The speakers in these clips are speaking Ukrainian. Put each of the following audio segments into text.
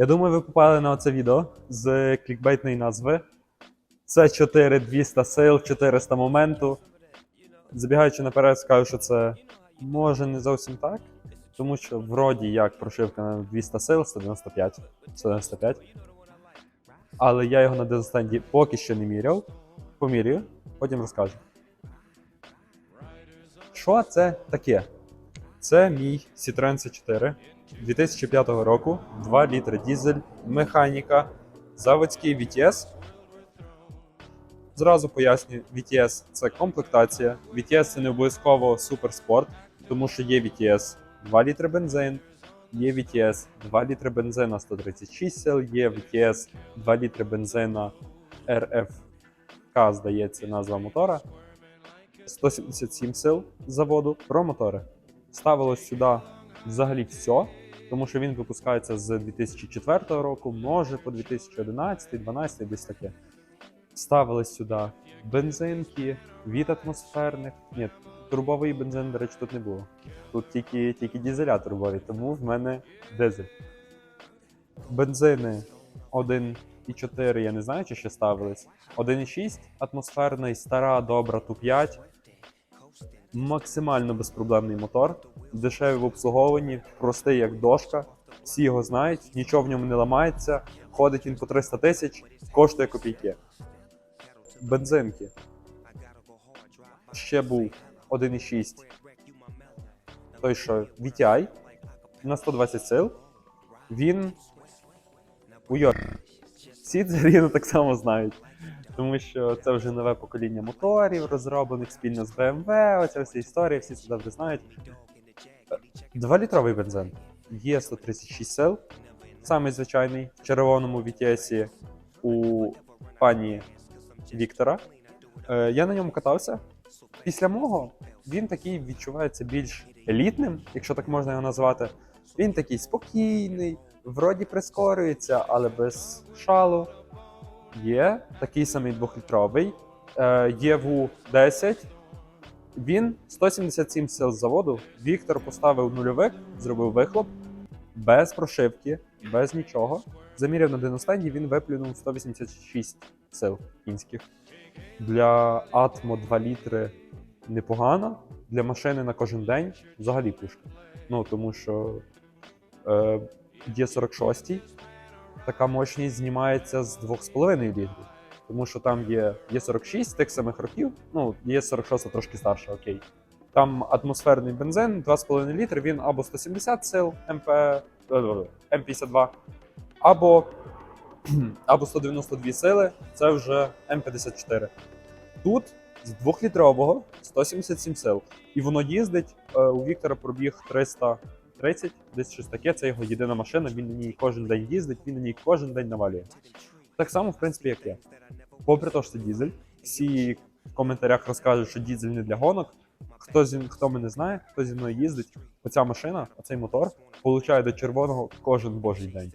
я думаю, ви попали на це відео з клікбейтної назви. Це 4200 сил, 400 моменту. Забігаючи наперед, скажу, що це може не зовсім так, тому що вроді як прошивка на 200 сил 195. 195. Але я його на дезостенді поки що не міряв. Поміряю, потім розкажу. Що це таке? Це мій Citroen C4 2005 року, 2 літри дізель, механіка, заводський VTS. Зразу поясню, VTS це комплектація. VTS це не обов'язково суперспорт, тому що є VTS 2 літри бензин, є VTS 2 літри бензина 136 сил, є VTS 2 літри бензина RFK, здається, назва мотора. 177 сил заводу про мотори. Ставилось сюди взагалі все, тому що він випускається з 2004 року, може по 2011, 2012, десь таке. Ставили сюди бензинки від атмосферних. Ні, турбовий бензин, до речі, тут не було. Тут тільки, тільки дізеля турбові, тому в мене дизель. Бензини 1,4, я не знаю, чи ще ставились. 1,6 атмосферний, стара, добра, Ту-5. Максимально безпроблемний мотор, дешевий в обслуговуванні, простий як дошка. Всі його знають, нічого в ньому не ламається. Ходить він по 300 тисяч, коштує копійки. Бензинки. Ще був 1,6. Той, що VTI на 120 сил. Він у Йорк. Всі це рівно так само знають. Тому що це вже нове покоління моторів, розроблених спільно з BMW, оця вся історія, всі це добре знають. Двалітровий бензин. Є 136 сил. Самий звичайний в червоному VTS у пані Віктора. Е, я на ньому катався. Після мого він такий відчувається більш елітним, якщо так можна його назвати. Він такий спокійний, вроді прискорюється, але без шалу. Є такий самий двохлітровий. Е, ЄВУ 10. Він 177 сил заводу. Віктор поставив нульовик, зробив вихлоп без прошивки, без нічого. Заміряв на диностенді, він виплюнув 186 сил кінських. Для Атмо 2 літри непогано. Для машини на кожен день взагалі пушка. Ну тому що е, є 46 така мощність знімається з 2,5 літрів. Тому що там є, є 46 тих самих років, ну, є 46 трошки старша, окей. Там атмосферний бензин 2,5 літри, він або 170 сил МП, е, М52, або, або 192 сили, це вже М54. Тут з 2-літрового 177 сил. І воно їздить. е, У Віктора пробіг 330, десь щось таке. Це його єдина машина. Він на ній кожен день їздить, він на ній кожен день навалює. Так само, в принципі, як я. Попри те, що це дізель, всі в коментарях розкажуть, що дізель не для гонок. Хто зі хто мене знає, хто зі мною їздить, оця машина, оцей мотор получає до червоного кожен божий день.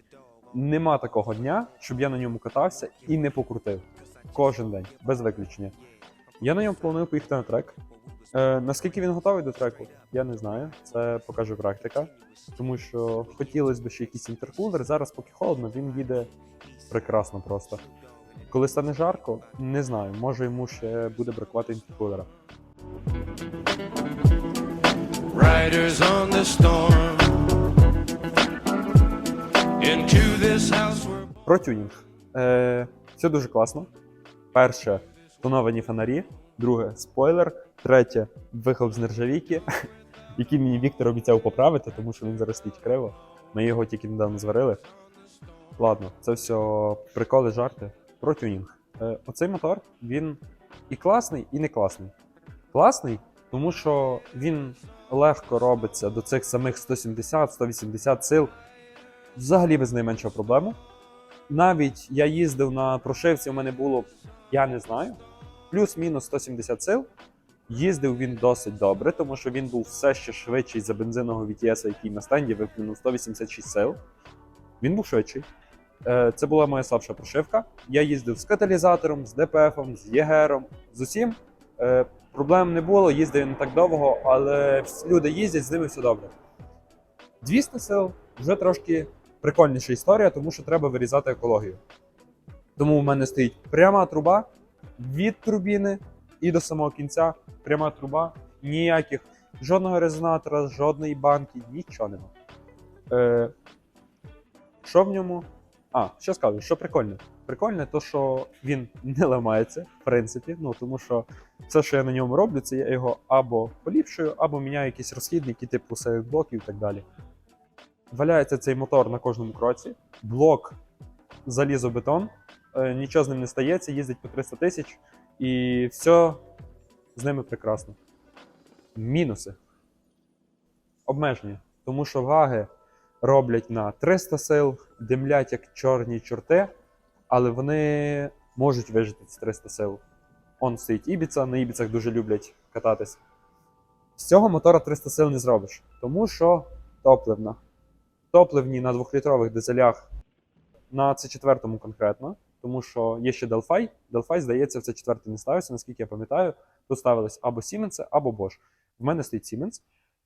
Нема такого дня, щоб я на ньому катався і не покрутив. Кожен день, без виключення. Я на ньому планую поїхати на трек. Е, наскільки він готовий до треку, я не знаю. Це покаже практика. Тому що хотілося б ще якийсь інтеркулер. Зараз, поки холодно, він їде прекрасно просто. Коли стане жарко, не знаю, може йому ще буде бракувати інтеркулера. Riders on the storm. Into this house we're Про тюнінг. Е, все дуже класно. Перше тоновані фонарі, друге спойлер, третє вихлоп з нержавійки, який мені Віктор обіцяв поправити, тому що він зараз стоїть криво. Ми його тільки недавно зварили. Ладно, це все приколи, жарти. Про тюнінг. Е, оцей мотор він і класний, і не класний. Класний, тому що він легко робиться до цих самих 170-180 сил взагалі без найменшого проблему. Навіть я їздив на прошивці, у мене було, я не знаю, плюс-мінус 170 сил. Їздив він досить добре, тому що він був все ще швидший за бензинового VTS, який на стенді виплюнув 186 сил. Він був швидший. Е, Це була моя слабша прошивка. Я їздив з каталізатором, з ДПФом, з ЄГРом, з усім. Е, Проблем не було, їздив не так довго, але люди їздять, з ними все добре. 200 сил вже трошки прикольніша історія, тому що треба вирізати екологію. Тому в мене стоїть пряма труба від турбіни і до самого кінця. Пряма труба, ніяких, жодного резонатора, жодної банки, нічого нема. Е, що в ньому? А, що скажу, що прикольне? Прикольне, то що він не ламається, в принципі. Ну тому що все, що я на ньому роблю, це я його або поліпшую, або міняю якісь розхідники, типу сейф блоків і так далі. Валяється цей мотор на кожному кроці. Блок залізобетон, нічого з ним не стається, їздить по 300 тисяч, і все з ними прекрасно. Мінуси. Обмеження. Тому що ваги роблять на 300 сил, димлять як чорні чорти, але вони можуть вижити ці 300 сил. Он стоїть Ібіца, на Ібіцах дуже люблять кататись. З цього мотора 300 сил не зробиш, тому що топливна. Топливні на 2-літрових дизелях на C4 конкретно, тому що є ще Delphi. Delphi, здається, в C4 не ставився, наскільки я пам'ятаю, тут ставились або Siemens, або Bosch. В мене стоїть Siemens.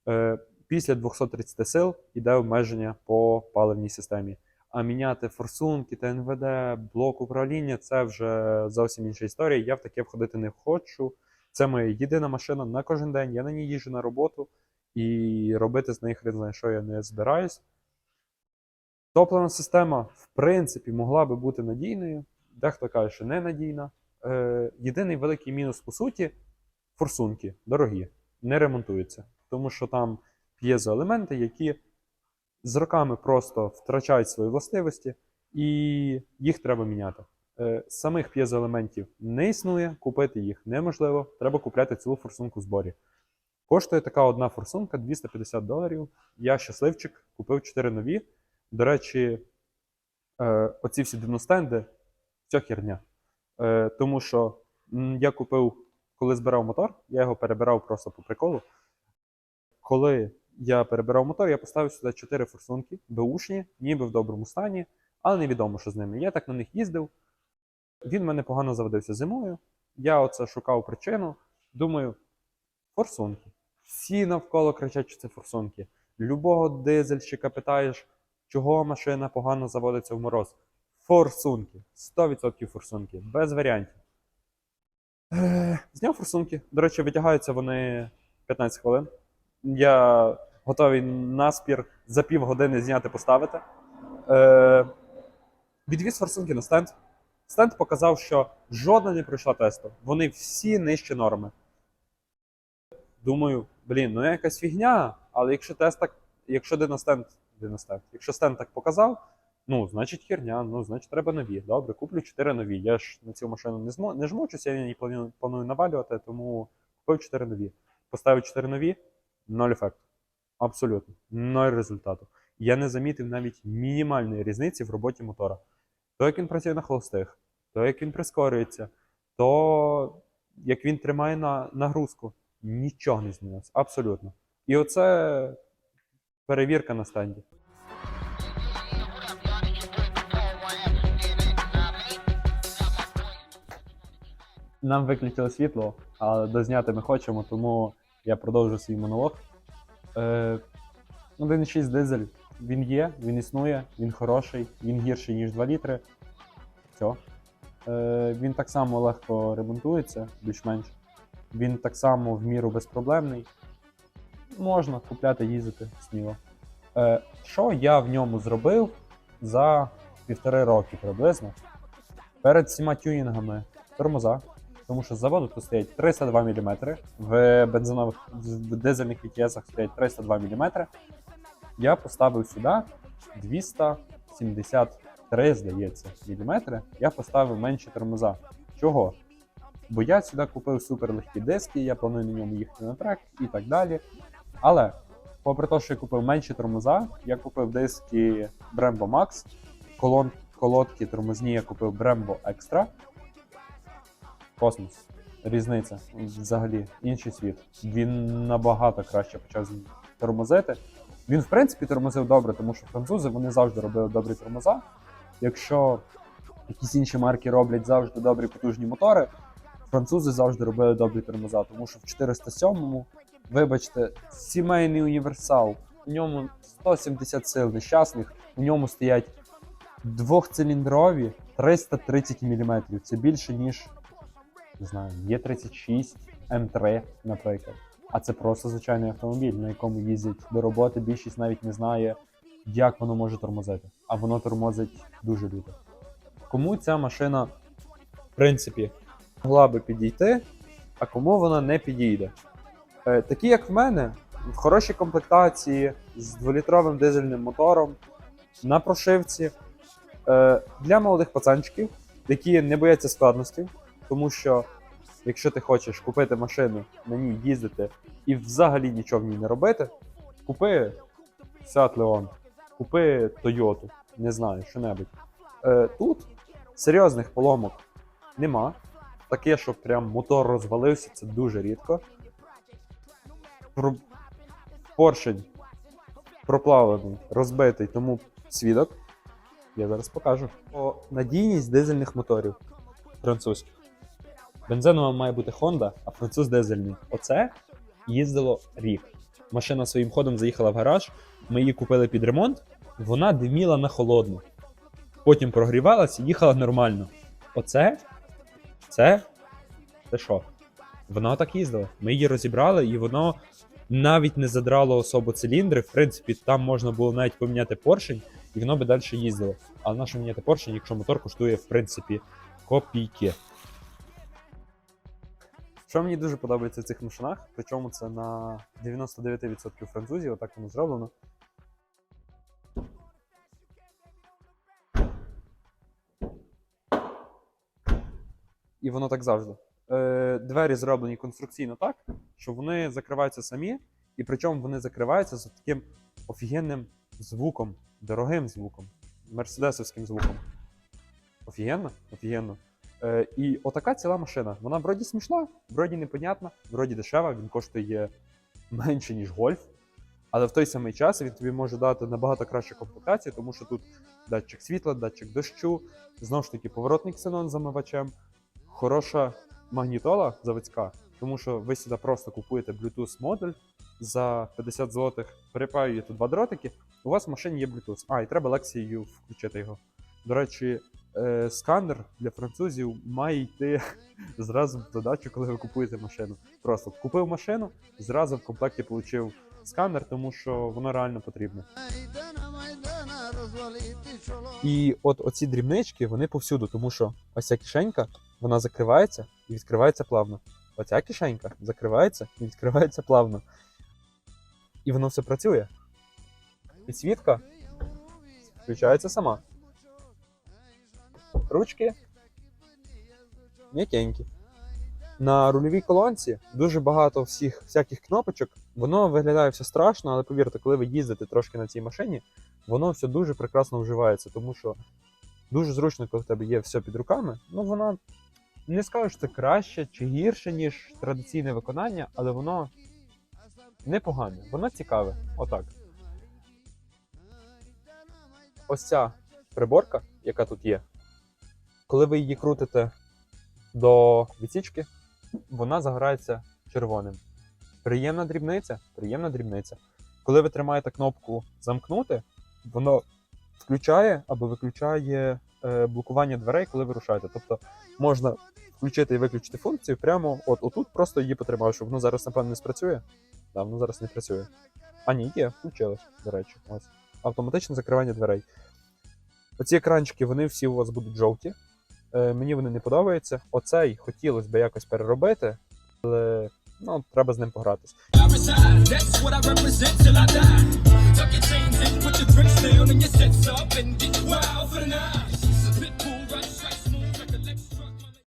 Е, Після 230 сил йде обмеження по паливній системі. А міняти форсунки, ТНВД, блок управління це вже зовсім інша історія. Я в таке входити не хочу. Це моя єдина машина на кожен день. Я на ній їжджу на роботу і робити з неї хрен знає, що я не збираюсь. Топливна система, в принципі, могла би бути надійною. Дехто каже, що ненадійна. Е, єдиний великий мінус, по суті, форсунки дорогі, не ремонтуються. Тому що там п'єзоелементи, які з роками просто втрачають свої властивості, і їх треба міняти. Е, Самих п'єзоелементів не існує, купити їх неможливо, треба купляти цілу форсунку в зборі. Коштує така одна форсунка 250 доларів. Я щасливчик, купив 4 нові. До речі, е, оці всі дивностенди це херня. Е, Тому що я купив, коли збирав мотор, я його перебирав просто по приколу. Коли я перебирав мотор, я поставив сюди 4 форсунки, беушні, ніби в доброму стані, але невідомо, що з ними. Я так на них їздив. Він мене погано заводився зимою. Я оце шукав причину. Думаю, форсунки. Всі навколо кричать, що це форсунки. Любого дизельщика питаєш, чого машина погано заводиться в мороз. Форсунки. 100% форсунки, без варіантів. Зняв форсунки. До речі, витягаються вони 15 хвилин. Я готовий наспір за півгодини зняти, поставити. Відвіз форсунки на стенд. Стенд показав, що жодна не пройшла тесту. Вони всі нижче норми. Думаю, блін, ну якась фігня, але якщо тест так, якщо диностенд, диностенд, якщо стенд так показав, ну, значить херня, ну, значить треба нові. Добре, куплю 4 нові. Я ж на цю машину не, змо, не жмучуся, я її планую, планую навалювати, тому купив 4 нові. Поставив 4 нові, ноль ефекту. Абсолютно. Ноль результату. Я не замітив навіть мінімальної різниці в роботі мотора. То, як він працює на холостих, то як він прискорюється, то як він тримає на нагрузку, нічого не змінилося. Абсолютно. І оце перевірка на стенді. Нам виключили світло, але дозняти ми хочемо, тому я продовжу свій монолог. Е, 1,6 дизель. Він є, він існує, він хороший, він гірший, ніж 2 літри. Все. Е, він так само легко ремонтується, більш-менш. Він так само в міру безпроблемний. Можна купляти, їздити сміло. Е, що я в ньому зробив за півтори роки приблизно? Перед всіма тюнінгами тормоза, тому що з заводу тут стоять 302 мм, в бензинових в дизельних VTS стоять 302 мм. Я поставив сюди 273, здається, міліметри. Я поставив менші тормоза. Чого? Бо я сюди купив суперлегкі диски, я планую на ньому їхати на трек і так далі. Але, попри те, що я купив менші тормоза, я купив диски Brembo Max, колон, колодки тормозні я купив Brembo Extra. Космос. Різниця взагалі інший світ. Він набагато краще почав тормозити. Він, в принципі, тормозив добре, тому що французи вони завжди робили добрі тормоза. якщо якісь інші марки роблять завжди добрі потужні мотори, французи завжди робили добрі тормоза, тому що в 407-му, вибачте, сімейний універсал, у ньому 170 сил нещасних, у ньому стоять двохциліндрові 330 мм. Це більше, ніж не знаю, Є36 М3, наприклад. А це просто звичайний автомобіль, на якому їздять до роботи. Більшість навіть не знає, як воно може тормозити. А воно тормозить дуже люто. Кому ця машина, в принципі, могла би підійти, а кому вона не підійде. Е, такі, як в мене, в хорошій комплектації з 2-літровим дизельним мотором на прошивці. Е, для молодих пацанчиків, які не бояться складностей, тому що якщо ти хочеш купити машину, на ній їздити і взагалі нічого в ній не робити, купи Seat Leon, купи Toyota, не знаю, що-небудь. Е, тут серйозних поломок нема. Таке, що прям мотор розвалився, це дуже рідко. Поршень проплавлений, розбитий, тому свідок. Я зараз покажу. О, надійність дизельних моторів французьких. Бензинова має бути Honda, а француз дизельний. Оце їздило рік. Машина своїм ходом заїхала в гараж. Ми її купили під ремонт. Вона диміла на холодну. Потім прогрівалася і їхала нормально. Оце це це що? Вона так їздила. Ми її розібрали, і воно навіть не задрало особо циліндри. В принципі, там можна було навіть поміняти поршень, і воно би далі їздило. А на що міняти поршень, якщо мотор коштує, в принципі, копійки. Що мені дуже подобається в цих машинах, причому це на 99% французів, отак воно зроблено. І воно так завжди. Е, двері зроблені конструкційно так, що вони закриваються самі, і причому вони закриваються з таким офігенним звуком, дорогим звуком, мерседесовським звуком. Офігенно? Офігенно. Е, і отака ціла машина. Вона вроді смішна, вроді непонятна, вроді дешева, він коштує менше, ніж гольф. Але в той самий час він тобі може дати набагато кращу комплектацію, тому що тут датчик світла, датчик дощу, знову ж таки поворотний ксенон замивачем, хороша магнітола заводська, тому що ви сюди просто купуєте Bluetooth модуль за 50 злотих, припаюєте два дротики, у вас в машині є Bluetooth. А, і треба лекцією включити його. До речі, е, сканер для французів має йти зразу в додачу, коли ви купуєте машину. Просто купив машину, зразу в комплекті отримав сканер, тому що воно реально потрібно. І от оці дрібнички, вони повсюду, тому що ось ця кишенька, вона закривається і відкривається плавно. Оця кишенька закривається і відкривається плавно. І воно все працює. Підсвітка включається сама. Ручки м'якенькі. На рульовій колонці дуже багато всіх всяких кнопочок. Воно виглядає все страшно, але повірте, коли ви їздите трошки на цій машині, воно все дуже прекрасно вживається, тому що дуже зручно, коли в тебе є все під руками. Ну, воно не скажу, що це краще чи гірше, ніж традиційне виконання, але воно непогане, воно цікаве. Отак. Ось ця приборка, яка тут є, коли ви її крутите до відсічки, вона загорається червоним. Приємна дрібниця, приємна дрібниця. Коли ви тримаєте кнопку замкнути, воно включає або виключає е, блокування дверей, коли ви рушаєте. Тобто можна включити і виключити функцію прямо от отут, просто її потримавши. Воно зараз, напевно, не спрацює. Да, воно зараз не працює. А ні, є, включилось, до речі. Ось. Автоматичне закривання дверей. Оці екранчики, вони всі у вас будуть жовті. Е, мені вони не подобаються. Оцей хотілося б якось переробити, але ну, треба з ним погратись.